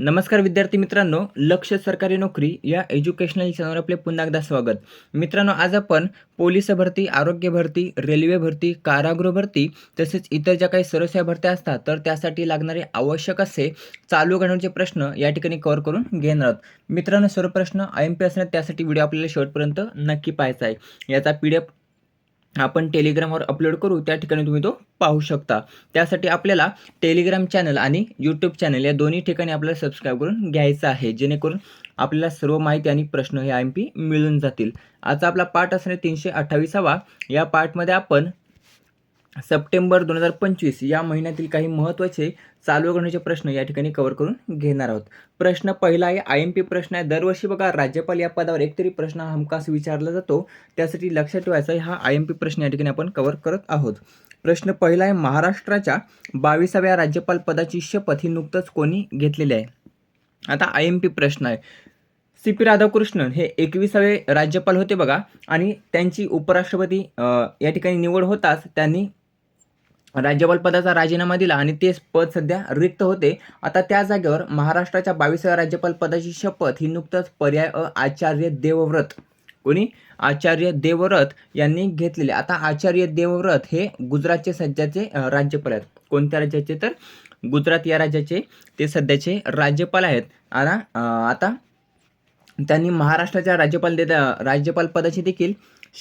नमस्कार विद्यार्थी मित्रांनो लक्ष सरकारी नोकरी या एज्युकेशनल चॅनलवर आपले पुन्हा एकदा स्वागत. मित्रांनो आज आपण पोलीस भरती आरोग्य भरती रेल्वे भरती कारागृह भरती तसेच इतर ज्या काही सर्वसेवा भरत्या असतात तर त्यासाठी लागणारे आवश्यक असे चालू घडवण्याचे प्रश्न या ठिकाणी कव्हर करून घेणार आहोत. मित्रांनो सर्व प्रश्न आय एम पी असणार त्यासाठी व्हिडिओ आपल्याला शेवटपर्यंत नक्की पाहायचा आहे. याचा पी डी एफ आपण टेलिग्रामवर अपलोड करू त्या ठिकाणी तुम्ही तो पाहू शकता. त्यासाठी आपल्याला टेलिग्राम चॅनल आणि यूट्यूब चॅनल या दोन्ही ठिकाणी आपल्याला सबस्क्राईब करून घ्यायचं आहे. जेणेकरून आपल्याला सर्व माहिती आणि प्रश्न हे आय एम पी मिळून जातील. आजचा आपला पाठ असणे तीनशे अठ्ठावीसावा. या पाठमध्ये आपण सप्टेंबर दोन हजार पंचवीस या महिन्यातील काही महत्त्वाचे चालू घडण्याचे प्रश्न या ठिकाणी कव्हर करून घेणार आहोत. प्रश्न पहिला आहे आय एम पी प्रश्न आहे. दरवर्षी बघा राज्यपाल या पदावर एकतरी प्रश्न हा हमखास विचारला जातो. त्यासाठी लक्षात ठेवायचा हा आय एम पी प्रश्न या ठिकाणी आपण कव्हर करत आहोत. प्रश्न पहिला आहे महाराष्ट्राच्या बावीसाव्या राज्यपाल पदाची शपथ ही नुकतंच कोणी घेतलेली आहे? आता आय एम पी प्रश्न आहे. सी पी राधाकृष्णन हे एकविसावे राज्यपाल होते बघा आणि त्यांची उपराष्ट्रपती या ठिकाणी निवड होताच त्यांनी राज्यपाल पदाचा राजीनामा दिला आणि ते पद सध्या रिक्त होते. आता त्या जागेवर महाराष्ट्राच्या बावीसाव्या राज्यपाल पदाची शपथ ही नुकतंच पर्याय अ आचार्य देवव्रत. कोणी? आचार्य देवव्रत यांनी घेतलेले. आता आचार्य देवव्रत हे गुजरातचे सध्याचे राज्यपाल आहेत. कोणत्या राज्याचे? तर गुजरात या राज्याचे ते सध्याचे राज्यपाल आहेत. आणि आता त्यांनी महाराष्ट्राच्या राज्यपाल दे राज्यपाल पदाची देखील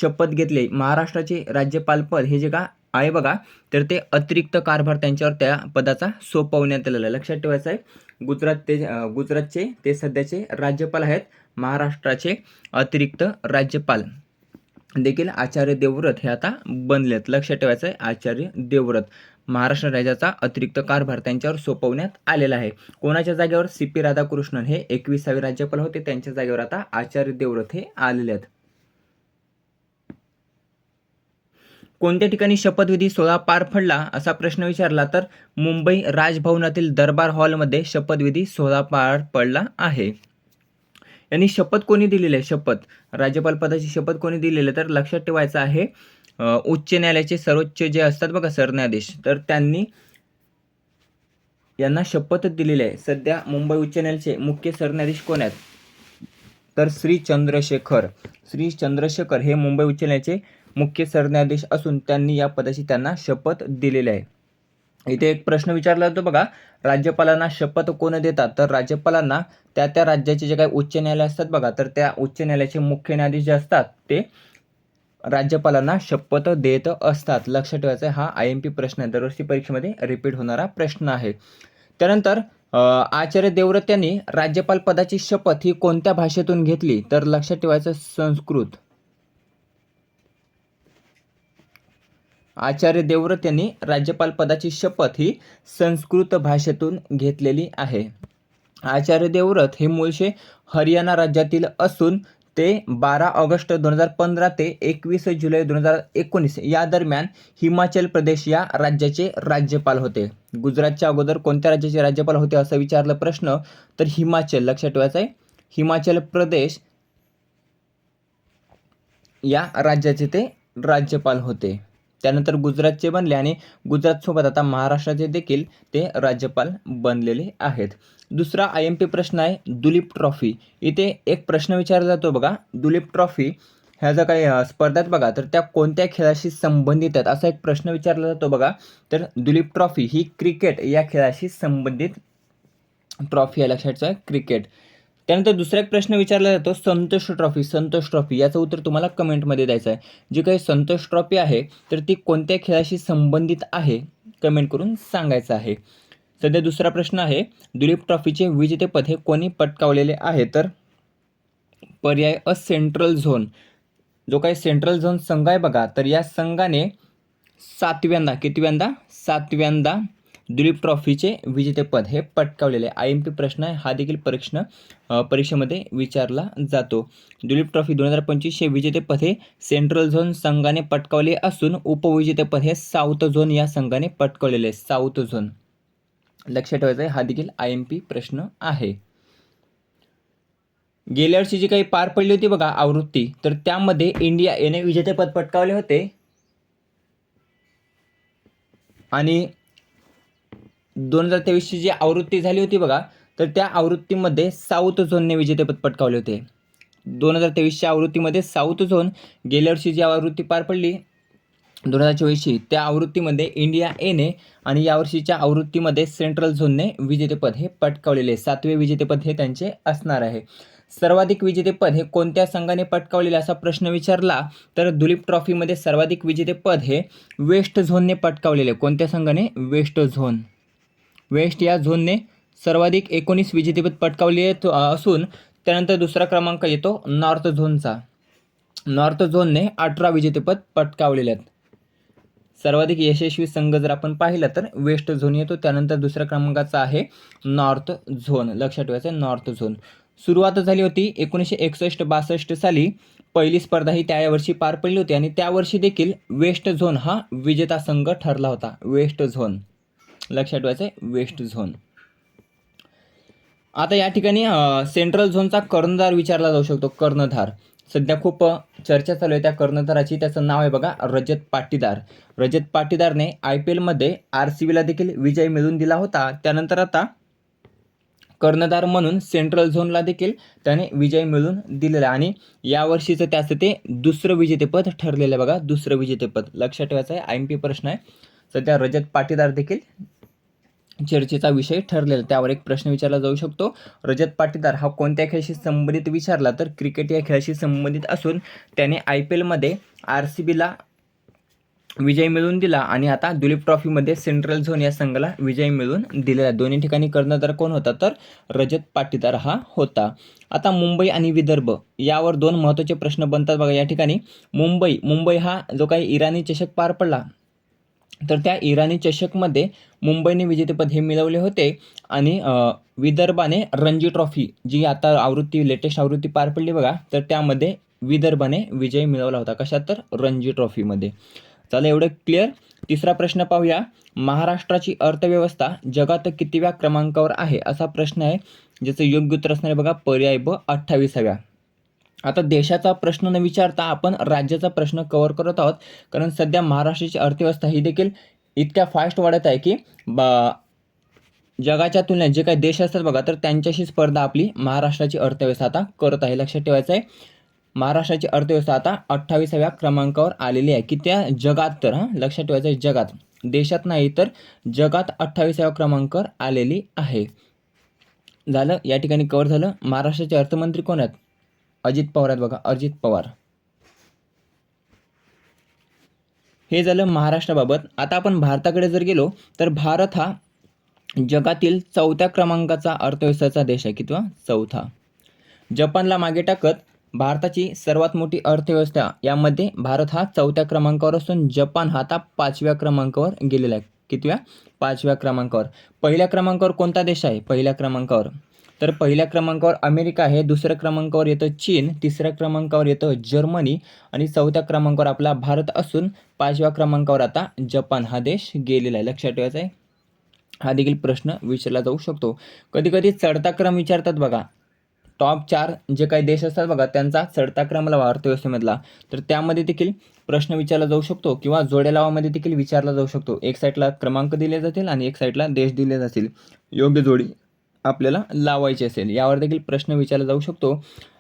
शपथ घेतली. महाराष्ट्राचे राज्यपाल पद हे जे का आहे बघा. तर ते अतिरिक्त कारभार त्यांच्यावर त्या पदाचा सोपवण्यात आलेला आहे. लक्षात ठेवायचं आहे गुजरात ते गुजरातचे ते सध्याचे राज्यपाल आहेत. महाराष्ट्राचे अतिरिक्त राज्यपाल देखील आचार्य देवव्रत हे आता बनलेत. लक्षात ठेवायचं आहे आचार्य देवव्रत. महाराष्ट्र राज्याचा अतिरिक्त कारभार त्यांच्यावर सोपवण्यात आलेला आहे. कोणाच्या जागेवर? सी पी राधाकृष्णन हे एकविसावे राज्यपाल होते. त्यांच्या जागेवर आता आचार्य देवव्रत हे आलेले आहेत. कोणत्या ठिकाणी शपथविधी सोहळा पार पडला असा प्रश्न विचारला तर मुंबई राजभवनातील दरबार हॉलमध्ये शपथविधी सोहळा पार पडला आहे. यांनी शपथ कोणी दिलेली आहे? शपथ. राज्यपाल पदाची शपथ कोणी दिलेली आहे? तर लक्षात ठेवायचं आहे उच्च न्यायालयाचे सर्वोच्च जे असतात बघा सरन्यायाधीश तर त्यांनी यांना शपथ दिलेली आहे. सध्या मुंबई उच्च न्यायालयाचे मुख्य सरन्यायाधीश कोण आहेत? तर श्री चंद्रशेखर. श्री चंद्रशेखर हे मुंबई उच्च न्यायालयाचे मुख्य सरन्यायाधीश असून त्यांनी या पदाची त्यांना शपथ दिलेली आहे. इथे एक प्रश्न विचारला जातो बघा राज्यपालांना शपथ कोण देतात? तर राज्यपालांना त्या त्या राज्याचे जे काही उच्च न्यायालय असतात बघा तर त्या उच्च न्यायालयाचे मुख्य न्यायाधीश जे असतात ते राज्यपालांना शपथ देत असतात. लक्षात ठेवायचं हा आय एम पी प्रश्न आहे. दरवर्षी परीक्षेमध्ये रिपीट होणारा प्रश्न आहे. त्यानंतर आचार्य देवव्रत यांनी राज्यपाल पदाची शपथ ही कोणत्या भाषेतून घेतली? तर लक्षात ठेवायचं संस्कृत. आचार्य देवव्रत यांनी राज्यपाल पदाची शपथ ही संस्कृत भाषेतून घेतलेली आहे. आचार्य देवव्रत हे मूळचे हरियाणा राज्यातील असून ते बारा ऑगस्ट दोन हजार पंधरा ते एकवीस जुलै दोन हजार एकोणीस या दरम्यान हिमाचल प्रदेश या राज्याचे राज्यपाल होते. गुजरातच्या अगोदर कोणत्या राज्याचे राज्यपाल होते असं विचारलं प्रश्न तर हिमाचल. लक्षात ठेवायचं आहे हिमाचल प्रदेश या राज्याचे ते राज्यपाल होते. त्यानंतर गुजरातचे बनले आणि गुजरातसोबत आता महाराष्ट्राचे देखील ते राज्यपाल बनलेले आहेत. दुसरा आय एम पी प्रश्न आहे दुलीप ट्रॉफी. इथे एक प्रश्न विचारला जातो बघा दुलीप ट्रॉफी ह्या ज्या काही स्पर्धात बघा तर त्या कोणत्या खेळाशी संबंधित आहेत? असा एक प्रश्न विचारला जातो बघा. तर दुलीप ट्रॉफी ही क्रिकेट या खेळाशी संबंधित ट्रॉफी आहे लक्षात ठेवा क्रिकेट. त्यानंतर दुसरा एक प्रश्न विचारला जातो संतोष ट्रॉफी. संतोष ट्रॉफी याचं उत्तर तुम्हाला कमेंटमध्ये द्यायचं आहे. जी काही संतोष ट्रॉफी आहे तर ती कोणत्या खेळाशी संबंधित आहे कमेंट करून सांगायचं आहे. सध्या दुसरा प्रश्न आहे दुलीप ट्रॉफीचे विजेतेपद हे कोणी पटकावलेले आहे? तर पर्याय अ सेंट्रल झोन. जो काही सेंट्रल झोन संघ आहे बघा तर या संघाने सातव्यांदा कितव्यांदा? सातव्यांदा दुलीप ट्रॉफीचे विजेतेपद हे पटकावलेले आय एम पी प्रश्न हा देखील परीक्षण परीक्षेमध्ये विचारला जातो. दुलीप ट्रॉफी दोन हजार पंचवीसचे विजेतेपद हे सेंट्रल झोन संघाने पटकावले असून उपविजेतेपद हे साऊथ झोन या संघाने पटकावलेले आहे. South zone. लक्षात ठेवायचं आहे हा देखील आय एम पी प्रश्न आहे. गेल्या वर्षी जी काही पार पडली होती बघा आवृत्ती तर त्यामध्ये इंडिया याने विजेतेपद पटकावले होते. आणि दोन हजार तेवीसची जी आवृत्ती झाली होती बघा तर त्या आवृत्तीमध्ये साऊथ झोनने विजेतेपद पटकावले होते. दोन हजार तेवीसच्या आवृत्तीमध्ये साऊथ झोन गेल्या वर्षी जी आवृत्ती पार पडली दोन हजार चोवीसची त्या आवृत्तीमध्ये इंडिया एने आणि यावर्षीच्या आवृत्तीमध्ये सेंट्रल झोनने विजेतेपद हे पटकावलेले सातवे विजेतेपद हे त्यांचे असणार आहे. सर्वाधिक विजेतेपद हे कोणत्या संघाने पटकावलेले असा प्रश्न विचारला तर दुलीप ट्रॉफीमध्ये सर्वाधिक विजेतेपद हे वेस्ट झोनने पटकावलेले कोणत्या संघाने? Waste zone. वेस्ट या झोनने सर्वाधिक एकोणीस विजेतेपद पटकावली असून त्यानंतर दुसरा क्रमांक येतो नॉर्थ झोनचा. नॉर्थ झोनने अठरा विजेतेपद पटकावलेले आहेत. सर्वाधिक यशस्वी संघ जर आपण पाहिला तर वेस्ट झोन येतो त्यानंतर दुसऱ्या क्रमांकाचा आहे नॉर्थ झोन. लक्षात ठेवायचं नॉर्थ झोन. सुरुवात झाली होती एकोणीसशे एकसष्ट बासष्ट साली. पहिली स्पर्धा ही त्या वर्षी पार पडली होती आणि त्यावर्षी देखील वेस्ट झोन हा विजेता संघ ठरला होता. West zone. लक्षात ठेवायचं आहे वेस्ट झोन. आता या ठिकाणी सेंट्रल झोनचा कर्णधार विचारला जाऊ शकतो कर्णधार. सध्या खूप चर्चा चालू आहे त्या कर्णधाराची त्याचं नाव आहे बघा रजत पाटीदार. रजत पाटीदारने आय पी एलमध्ये आर सी बीला देखील विजय मिळवून दिला होता. त्यानंतर आता कर्णधार म्हणून सेंट्रल झोनला देखील त्याने विजय मिळवून दिलेला आणि यावर्षीचं त्याचं ते दुसरं विजेतेपद ठरलेलं आहे बघा दुसरं विजेतेपद. लक्षात ठेवायचं आहे आय एम पी प्रश्न आहे. सध्या रजत पाटीदार देखील चर्चेचा विषय ठरलेला. त्यावर एक प्रश्न विचारला जाऊ शकतो. रजत पाटीदार हा कोणत्या खेळाशी संबंधित विचारला तर क्रिकेट या खेळाशी संबंधित असून त्याने आय पी एलमध्ये आर सी बीला विजय मिळवून दिला आणि आता दुलीप ट्रॉफीमध्ये सेंट्रल झोन या संघाला विजय मिळवून दिलेला दोन्ही ठिकाणी कर्णधार कोण होता तर रजत पाटीदार हा होता. आता मुंबई आणि विदर्भ यावर दोन महत्त्वाचे प्रश्न बनतात बघा. या ठिकाणी मुंबई मुंबई हा जो काही इराणी चषक पार पडला तर त्या इराणी चषकमध्ये मुंबईने विजेतेपद हे मिळवले होते आणि विदर्भाने रणजी ट्रॉफी जी आता आवृत्ती लेटेस्ट आवृत्ती पार पडली बघा तर त्यामध्ये विदर्भाने विजय मिळवला होता. कशात तर? रणजी ट्रॉफीमध्ये. चला एवढं क्लिअर तिसरा प्रश्न पाहूया. महाराष्ट्राची अर्थव्यवस्था जगात कितव्या क्रमांकावर आहे? असा प्रश्न आहे ज्याचं योग्य उत्तर असणार आहे बघा पर्याय ब अठ्ठावीसाव्या. आता देशाचा प्रश्न न विचारता आपण राज्याचा प्रश्न कव्हर करत आहोत. कारण सध्या महाराष्ट्राची अर्थव्यवस्था ही देखील इतक्या फास्ट वाढत आहे की बा जगाच्या तुलनेत जे काही देश असतात बघा तर त्यांच्याशी स्पर्धा आपली महाराष्ट्राची अर्थव्यवस्था आता करत आहे. लक्षात ठेवायचं आहे महाराष्ट्राची अर्थव्यवस्था आता अठ्ठावीसाव्या क्रमांकावर आलेली आहे. की त्या जगात तर हां? लक्षात ठेवायचं आहे जगात. देशात नाही तर जगात अठ्ठावीसाव्या क्रमांकावर आलेली आहे. झालं? या ठिकाणी कव्हर झालं. महाराष्ट्राचे अर्थमंत्री कोण आहेत? अजित पवार आहेत बघा अजित पवार. हे झालं महाराष्ट्राबाबत. आता आपण भारताकडे जर गेलो तर भारत हा जगातील चौथ्या क्रमांकाचा अर्थव्यवस्थेचा देश आहे कितवा चौथा. जपानला मागे टाकत भारताची सर्वात मोठी अर्थव्यवस्था यामध्ये भारत हा चौथ्या क्रमांकावर असून जपान हा आता पाचव्या क्रमांकावर गेलेला आहे. कितव्या? पाचव्या क्रमांकावर. पहिल्या क्रमांकावर कोणता देश आहे? पहिल्या क्रमांकावर. तर पहिल्या क्रमांकावर अमेरिका आहे दुसऱ्या क्रमांकावर येतं चीन तिसऱ्या क्रमांकावर येतं जर्मनी आणि चौथ्या क्रमांकावर आपला भारत असून पाचव्या क्रमांकावर आता जपान हा देश गेलेला आहे. लक्षात ठेवायचा आहे? हा देखील प्रश्न विचारला जाऊ शकतो. कधी कधी चढता क्रम विचारतात बघा. टॉप चार जे काही देश असतात बघा त्यांचा चढता क्रम लावा अर्थव्यवस्थेमधला तर त्यामध्ये देखील प्रश्न विचारला जाऊ शकतो किंवा जोड्या लावामध्ये देखील विचारला जाऊ शकतो. एक साईडला क्रमांक दिले जातील आणि एक साईडला देश दिले जातील. योग्य जोडी आपल्याला लावायची असेल. यावर देखील प्रश्न विचारला जाऊ शकतो.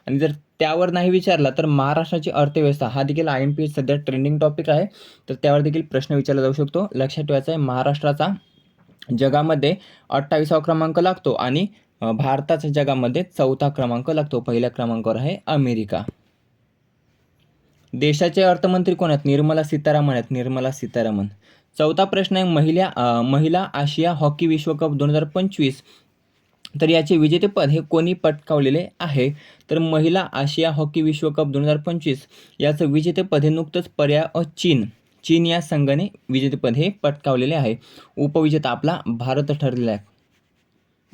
आणि जर त्यावर नाही विचारला तर महाराष्ट्राची अर्थव्यवस्था हा देखील आय एम पी सध्या ट्रेंडिंग टॉपिक आहे. तर त्यावर देखील प्रश्न विचारला जाऊ शकतो. लक्षात ठेवायचा आहे महाराष्ट्राचा जगामध्ये अठ्ठावीसावा क्रमांक लागतो आणि भारताच्या भारताचा जगामध्ये चौथा क्रमांक लागतो. पहिल्या क्रमांकावर आहे अमेरिका. देशाचे अर्थमंत्री कोण आहेत? निर्मला सीतारामन आहेत. निर्मला सीतारामन. चौथा प्रश्न आहे महिला महिला आशिया हॉकी विश्वकप दोन हजार पंचवीस. तर याचे विजेतेपद हे कोणी पटकावलेले आहे? तर महिला आशिया हॉकी विश्वकप दोन हजार पंचवीस याचं विजेतेपद हे नुकतंच पर्याय अ चीन. चीन या संघाने विजेतेपद हे पटकावलेले आहे. उपविजेता आपला भारत ठरलेला आहे.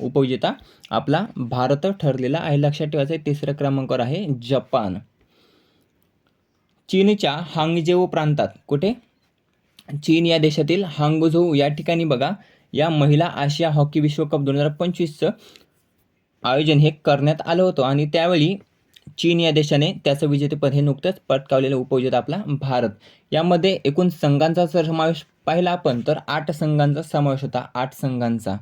उपविजेता आपला भारत ठरलेला आहे. लक्षात ठेवायचं तिसऱ्या क्रमांकावर आहे जपान. चीनच्या हांगजेऊ प्रांतात कुठे? चीन या देशातील हांगझोऊ या ठिकाणी बघा. या महिला आशिया हॉकी विश्वकप दोन हजार पंचवीसचं आयोजन हे करण्यात आलं होतं. आणि त्यावेळी चीन या देशाने त्याचं विजेतेपद हे नुकतंच पटकावलेलं उपविजेता आपला भारत. यामध्ये एकूण संघांचा जर समावेश पाहिला आपण तर आठ संघांचा समावेश होता. आठ संघांचा.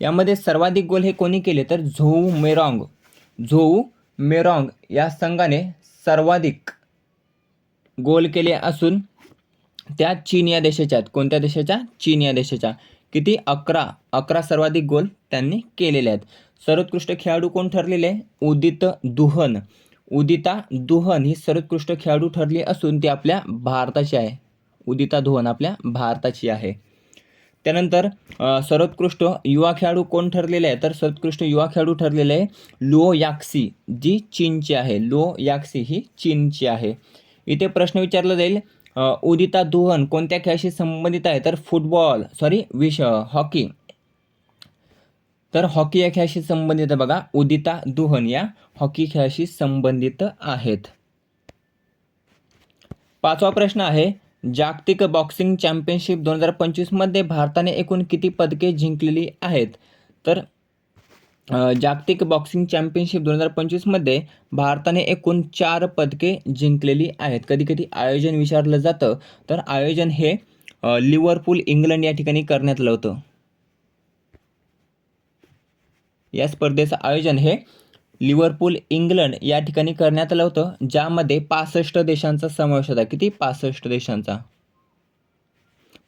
यामध्ये सर्वाधिक गोल हे कोणी केले? तर झोऊ मेरॉंग. झोऊ मेरॉंग या संघाने सर्वाधिक गोल केले असून त्या चीन या देशाच्या आहेत. कोणत्या देशाच्या? चीन या देशाच्या. किती? अकरा. अकरा सर्वाधिक गोल त्यांनी केलेले आहेत. सर्वोत्कृष्ट खेळाडू कोण ठरलेले? आहे उदित दुहन. उदिता दुहन ही सर्वोत्कृष्ट खेळाडू ठरली असून ती आपल्या भारताची आहे. उदिता दुहन आपल्या भारताची आहे. त्यानंतर सर्वोत्कृष्ट युवा खेळाडू कोण ठरलेले आहे तर सर्वोत्कृष्ट युवा खेळाडू ठरलेले आहे लुओ याक्सी जी चीनची आहे. लुओ याक्सी ही चीनची आहे. इथे प्रश्न विचारला जाईल उदिता दुहन कोणत्या खेळाशी संबंधित आहे? तर फुटबॉल सॉरी विश हॉकी तर हॉकी या खेळाशी संबंधित बघा. उदिता दुहन या हॉकी खेळाशी संबंधित आहेत. पाचवा प्रश्न आहे जागतिक बॉक्सिंग चॅम्पियनशिप दोन हजार पंचवीसमध्ये भारताने एकूण किती पदके जिंकलेली आहेत? तर जागतिक बॉक्सिंग चॅम्पियनशिप दोन हजार पंचवीसमध्ये भारताने एकूण चार पदके जिंकलेली आहेत. कधी कधी आयोजन विचारलं जातं तर आयोजन हे लिव्हरपूल इंग्लंड या ठिकाणी करण्यात आलं होतं. या स्पर्धेचं आयोजन हे लिव्हरपूल इंग्लंड या ठिकाणी करण्यात आलं होतं ज्यामध्ये पासष्ट देशांचा समावेश होता. किती? पासष्ट देशांचा.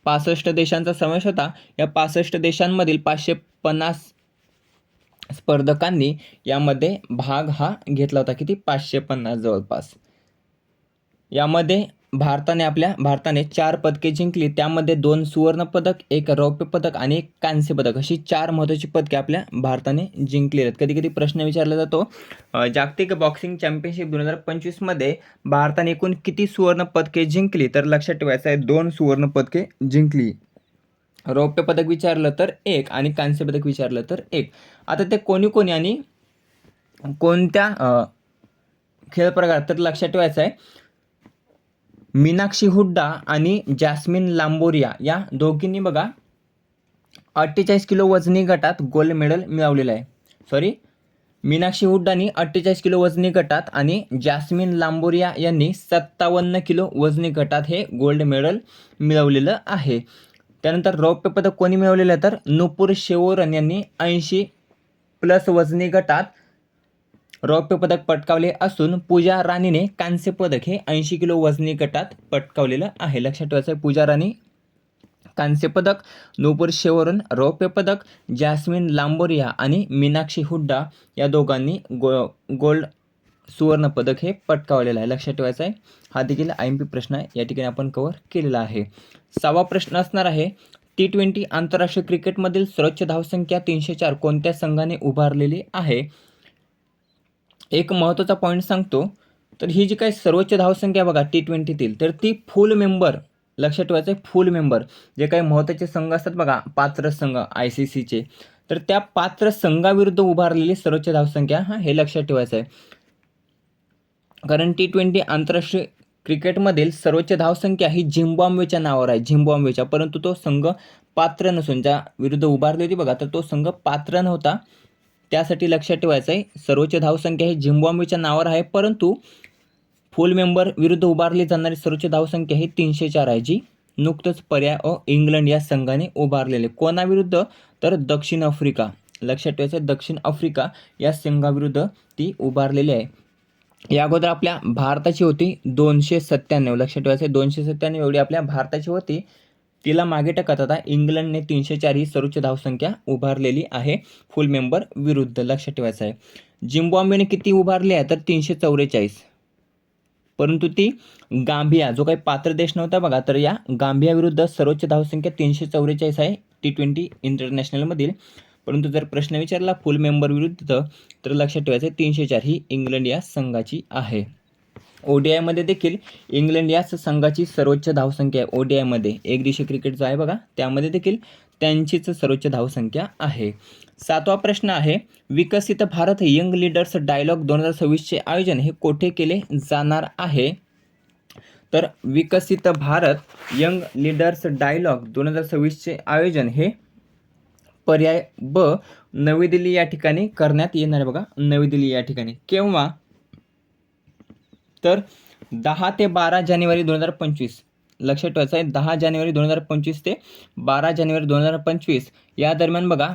पासष्ट देशांचा समावेश होता. या पासष्ट देशांमधील पाचशे पन्नास स्पर्धकांनी यामध्ये भाग हा घेतला होता किती? पाचशे पन्नास जवळपास. यामध्ये भारताने आपल्या भारताने चार पदके जिंकली. त्यामध्ये दोन सुवर्ण पदक एक रौप्य पदक आणि एक कांस्य पदक. अशी चार महत्त्वाची पदके आपल्या भारताने जिंकली आहेत. कधी कधी प्रश्न विचारला जातो जागतिक बॉक्सिंग चॅम्पियनशिप दोन हजार पंचवीसमध्ये भारताने एकूण किती सुवर्ण पदके जिंकली? तर लक्षात ठेवायचं आहे दोन सुवर्ण पदके जिंकली. रौप्य पदक विचारलं तर एक आणि कांस्य पदक विचारलं तर एक. आता ते कोणी कोणी आणि कोणत्या खेळ प्रकार तर लक्षात ठेवायचं आहे. मीनाक्षी हुड्डा आणि जॅस्मिन लांबोरिया या दोघींनी बघा अठ्ठेचाळीस किलो वजनी गटात गोल्ड मेडल मिळवलेलं आहे. सॉरी मीनाक्षी हुड्डानी अठ्ठेचाळीस किलो वजनी गटात आणि जॅस्मिन लांबोरिया यांनी सत्तावन्न किलो वजनी गटात हे गोल्ड मेडल मिळवलेलं आहे. त्यानंतर रौप्य पदक कोणी मिळवलेलं तर नुपूर शेवरन यांनी ऐंशी प्लस वजनी गटात रौप्य पदक पटकावले असून पूजा राणीने कांस्य पदक हे ऐंशी किलो वजनी गटात पटकावलेलं आहे. लक्षात ठेवायचं आहे पूजा राणी कांस्य पदक नूपूर शेवरून रौप्य पदक जॅस्मिन लांबोरिया आणि मीनाक्षी हुड्डा या दोघांनी गो गोल्ड सुवर्ण पदक हे पटकावलेलं आहे. लक्षात ठेवायचं आहे. हा देखील आय एम पी प्रश्न आहे. या ठिकाणी आपण कव्हर केलेला आहे. सहावा प्रश्न असणार आहे. टी ट्वेंटी आंतरराष्ट्रीय क्रिकेटमधील सर्वोच्च धावसंख्या तीनशे चार कोणत्या संघाने उभारलेली आहे? एक महत्त्वाचा पॉईंट सांगतो. तर ही जी काही सर्वोच्च धावसंख्या बघा टी ट्वेंटीतील तर ती फुल मेंबर लक्षात ठेवायचं आहे फुल मेंबर जे काही महत्त्वाचे संघ असतात बघा पात्र संघ आय सी सीचे तर त्या पात्र संघाविरुद्ध उभारलेली सर्वोच्च धावसंख्या हां हे लक्षात ठेवायचं आहे. कारण टी ट्वेंटी आंतरराष्ट्रीय क्रिकेटमधील सर्वोच्च धावसंख्या ही झिम्बॉम्बेच्या नावावर आहे झिम्बॉम्बेच्या परंतु तो संघ पात्र नसून ज्या विरुद्ध उभारली होती बघा तर तो संघ पात्र नव्हता. त्यासाठी लक्षात ठेवायचं आहे सर्वोच्च धावसंख्या ही झिम्बॉम्बेच्या नावावर आहे परंतु फुल मेंबर विरुद्ध उभारली जाणारी सर्वोच्च धावसंख्या ही तीनशे चार आहे जी नुकतंच पर्याय व इंग्लंड या संघाने उभारलेले. कोणाविरुद्ध? तर दक्षिण आफ्रिका. लक्षात ठेवायचं आहे दक्षिण आफ्रिका या संघाविरुद्ध ती उभारलेली आहे. या अगोदर आपल्या भारताची होती दोनशे सत्त्याण्णव. लक्षात ठेवायचं आहे दोनशे सत्त्याण्णव एवढी आपल्या भारताची होती. तिला मागे टाकत आता इंग्लंडने तीनशे चार ही सर्वोच्च धावसंख्या उभारलेली आहे फुल मेंबर विरुद्ध. लक्षात ठेवायचं आहे. जिम्बॉम्बेने किती उभारली आहे? तर तीनशे चौवेचाळीस. परंतु ती गांभिया जो काही पात्र देश नव्हता बघा तर या गांभियाविरुद्ध सर्वोच्च धावसंख्या तीनशे चौवेचाळीस आहे. टी ट्वेंटी इंटरनॅशनलमधील परंतु जर प्रश्न विचारला फुल मेंबर विरुद्ध तर लक्षात ठेवायचं तीनशे चार ही इंग्लंड या संघाची आहे. ओडीआयमध्ये देखील इंग्लंड याच संघाची सर्वोच्च धावसंख्या आहे. ओडीआयमध्ये एक दिवशी क्रिकेट जो आहे बघा त्यामध्ये देखील त्यांचीच सर्वोच्च धावसंख्या आहे. सातवा प्रश्न आहे विकसित भारत यंग लीडर्स डायलॉग दोन हजार सव्वीसचे आयोजन हे कोठे केले जाणार आहे? तर विकसित भारत यंग लीडर्स डायलॉग दोन हजार सव्वीसचे आयोजन हे पर्याय ब नवी दिल्ली या ठिकाणी करण्यात येणार आहे बघा नवी दिल्ली या ठिकाणी. केव्हा? तर दहा ते बारा जानेवारी दोन हजार पंचवीस. लक्षात ठेवायचं आहे दहा जानेवारी दोन हजार पंचवीस ते बारा जानेवारी दोन हजार पंचवीस. या दरम्यान बघा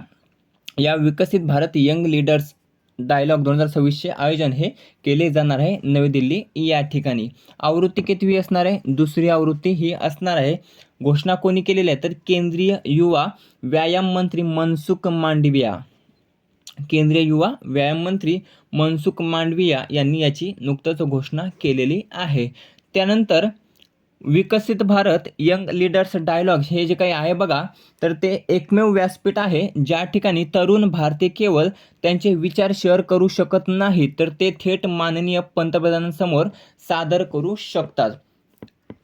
या विकसित भारत यंग लीडर्स डायलॉग दोन हजार सव्वीसचे आयोजन हे केले जाणार आहे नवी दिल्ली या ठिकाणी. आवृत्ती कितवी असणार आहे? दुसरी आवृत्ती ही असणार आहे. घोषणा कोणी केलेली आहे तर केंद्रीय युवा व्यायाम मंत्री मनसुख मांडविया. केंद्रीय युवा व्यायाम मंत्री मनसुख मांडविया यांनी याची नुकतंच घोषणा केलेली आहे. त्यानंतर विकसित भारत यंग लीडर्स डायलॉग हे जे काही आहे बघा तर ते एकमेव व्यासपीठ आहे ज्या ठिकाणी तरुण भारतीय केवळ त्यांचे विचार शेअर करू शकत नाही तर ते थेट माननीय पंतप्रधानांसमोर सादर करू शकतात.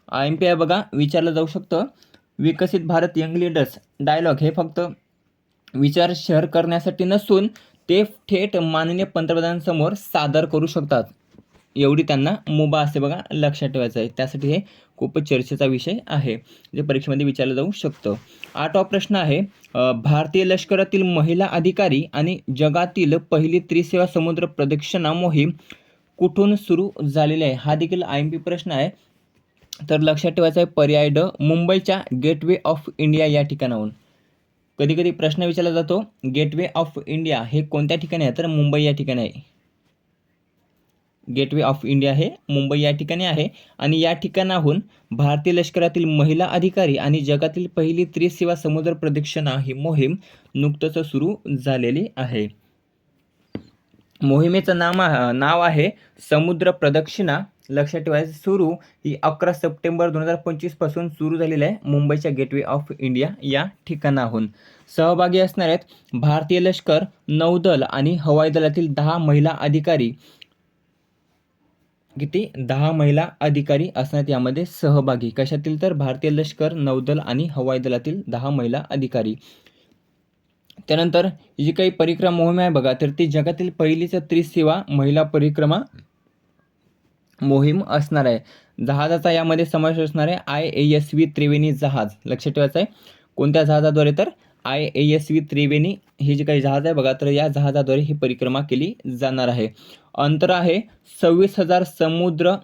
आय एम पी आय बघा विचारलं जाऊ शकतं. विकसित भारत यंग लीडर्स डायलॉग हे फक्त विचार शेअर करण्यासाठी नसून ते थेट माननीय पंतप्रधानांसमोर सादर करू शकतात. एवढी त्यांना मुभा असते बघा लक्षात ठेवायचं आहे. त्यासाठी हे खूपच चर्चेचा विषय आहे जे परीक्षेमध्ये विचारलं जाऊ शकतं. आठवा प्रश्न आहे भारतीय लष्करातील महिला अधिकारी आणि जगातील पहिली त्रिसेवा समुद्र प्रदक्षिणा मोहीम कुठून सुरू झालेली आहे? हा देखील आय एम पी प्रश्न आहे. तर लक्षात ठेवायचा आहे पर्याय ड मुंबईच्या गेटवे ऑफ इंडिया या ठिकाणाहून. कधी कधी प्रश्न विचारला जातो गेटवे ऑफ इंडिया हे कोणत्या ठिकाणी आहे? तर मुंबई या ठिकाणी आहे. गेटवे ऑफ इंडिया हे मुंबई या ठिकाणी आहे. आणि या ठिकाणाहून भारतीय लष्करातील महिला अधिकारी आणि जगातील पहिली त्रिसेवा समुद्र प्रदक्षिणा ही मोहीम नुकतंच सुरू झालेली आहे. मोहिमेचं नाम नाव आहे समुद्र प्रदक्षिणा. लक्षात ठेवायचं सुरू ही अकरा सप्टेंबर दोन हजार पंचवीसपासून सुरू झालेली आहे मुंबईच्या गेटवे ऑफ इंडिया या ठिकाणाहून. सहभागी असणार आहेत भारतीय लष्कर नौदल आणि हवाई दलातील दहा महिला अधिकारी किती? दहा महिला अधिकारी असण्यात यामध्ये सहभागी. कशातील तर? भारतीय लष्कर नौदल आणि हवाई दलातील दहा महिला अधिकारी. त्यानंतर जी काही परिक्रमा मोहीम आहे बघा तर ती जगातील पहिलीच त्रिसेवा महिला परिक्रमा मोहीम असणार आहे. जहाजाचा यामध्ये समावेश असणार आहे I A S V Triveni जहाज. लक्षात ठेवायचं आहे. कोणत्या जहाजाद्वारे तर? I A S V Triveni हे जे काही जहाज आहे बघा तर या जहाजाद्वारे ही परिक्रमा केली जाणार आहे. अंतर आहे सव्वीस हजार समुद्र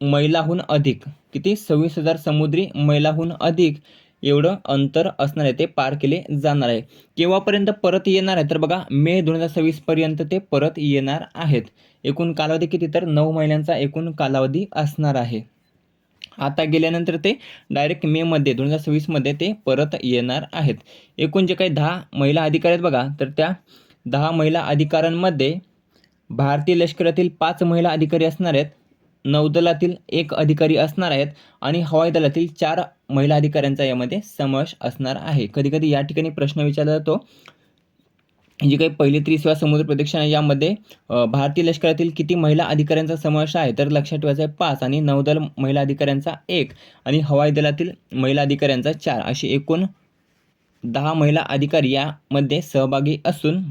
मैलाहून अधिक. किती? सव्वीस हजार समुद्री मैलाहून अधिक. एवढं अंतर असणार आहे ते पार केले जाणार आहे. केव्हापर्यंत परत येणार आहे? तर बघा मे दोन हजार सव्वीसपर्यंत ते परत येणार आहेत. एकूण कालावधी किती? तर नऊ महिन्यांचा एकूण कालावधी असणार आहे. आता गेल्यानंतर ते डायरेक्ट मेमध्ये दोन हजार सव्वीसमध्ये ते परत येणार आहेत. एकूण जे काही दहा महिला अधिकारी आहेत बघा तर त्या दहा महिला अधिकाऱ्यांमध्ये भारतीय लष्करातील पाच महिला अधिकारी असणार आहेत नौदलातील एक अधिकारी असणार आहेत आणि हवाई दलातील चार महिला अधिकाऱ्यांचा यामध्ये समावेश असणार आहे. कधीकधी या ठिकाणी प्रश्न विचारला जातो जी काही पहिली त्रिसेवा समुद्र प्रदक्षिणा यामध्ये भारतीय लष्करातील किती महिला अधिकाऱ्यांचा समावेश आहे तर लक्षात ठेवायचं आहे पाच आणि नौदल महिला अधिकाऱ्यांचा एक आणि हवाई दलातील महिला अधिकाऱ्यांचा चार. अशी एकूण दहा महिला अधिकारी यामध्ये सहभागी असून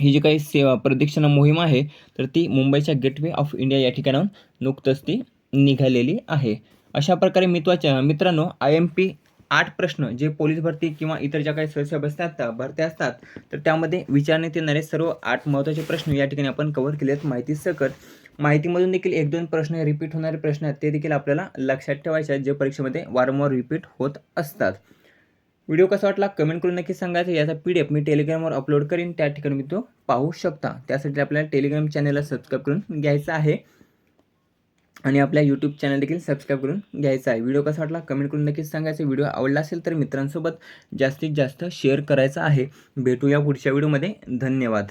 ही जी काही सेवा प्रदक्षिणा मोहीम आहे तर ती मुंबईच्या गेटवे ऑफ इंडिया या ठिकाणाहून नुकतंच ती निघालेली आहे. अशा प्रकारे मित्वाच्या मित्रांनो आय एम पी आठ प्रश्न जे पोलीस भरती किंवा इतर ज्या काही सदस्य बसतात भरत्या असतात तर त्यामध्ये विचारण्यात येणारे सर्व आठ महत्त्वाचे प्रश्न या ठिकाणी आपण कव्हर केले आहेत माहिती सकट. माहितीमधून देखील एक दोन प्रश्न रिपीट होणारे प्रश्न आहेत ते देखील आपल्याला लक्षात ठेवायचे आहेत जे परीक्षेमध्ये वारंवार रिपीट होत असतात. व्हिडिओ कसा वाटला कमेंट करून नक्की सांगायचं. याचा पी डी एफ मी टेलिग्रामवर अपलोड करीन. त्या ठिकाणी मी तो पाहू शकता. त्यासाठी आपल्याला टेलिग्राम चॅनलला सबस्क्राईब करून घ्यायचं आहे. आणि आपल्या यूट्यूब चॅनल देखील सबस्क्राईब करून घ्यायचा आहे. व्हिडिओ कसा वाटला? कमेंट करून नक्कीच सांगायचा. व्हिडिओ आवडला असेल तर मित्रांसोबत जास्तीत जास्त शेअर करायचा आहे. भेटूया पुढच्या व्हिडिओमध्ये धन्यवाद.